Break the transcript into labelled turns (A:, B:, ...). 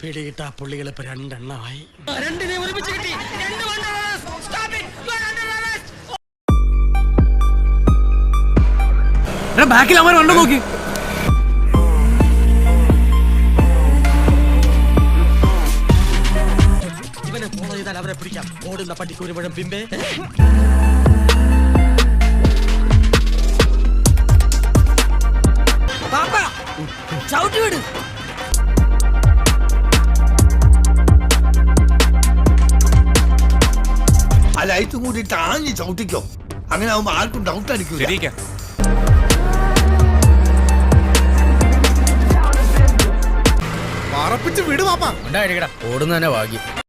A: പിടികിട്ട പുള്ളികൾ ഇപ്പൊ രണ്ടെണ്ണമായി.
B: രണ്ടിനെ ഒരുമിച്ച് കിട്ടി. രണ്ട്!
C: ബാക്കിൽ അവൻ കണ്ടു നോക്കി.
A: ഇവനെ ഫോളോ ചെയ്താൽ അവരെ പിടിക്കാം. ഓടുന്ന പട്ടിക്ക് ഒരു മുഴം പിമ്പേ.
B: ചവിട്ടി വിട്.
D: ലൈറ്റും കൂടി താങ്ങി ചവിട്ടിക്കോ? അങ്ങനെ ആവുമ്പോ ആർക്കും ഡൗട്ട് അടിക്കില്ല
E: പറപ്പിച്ച് വിട് പാപ്പ
C: ഓടുന്ന തന്നെ ഭാഗ്യം.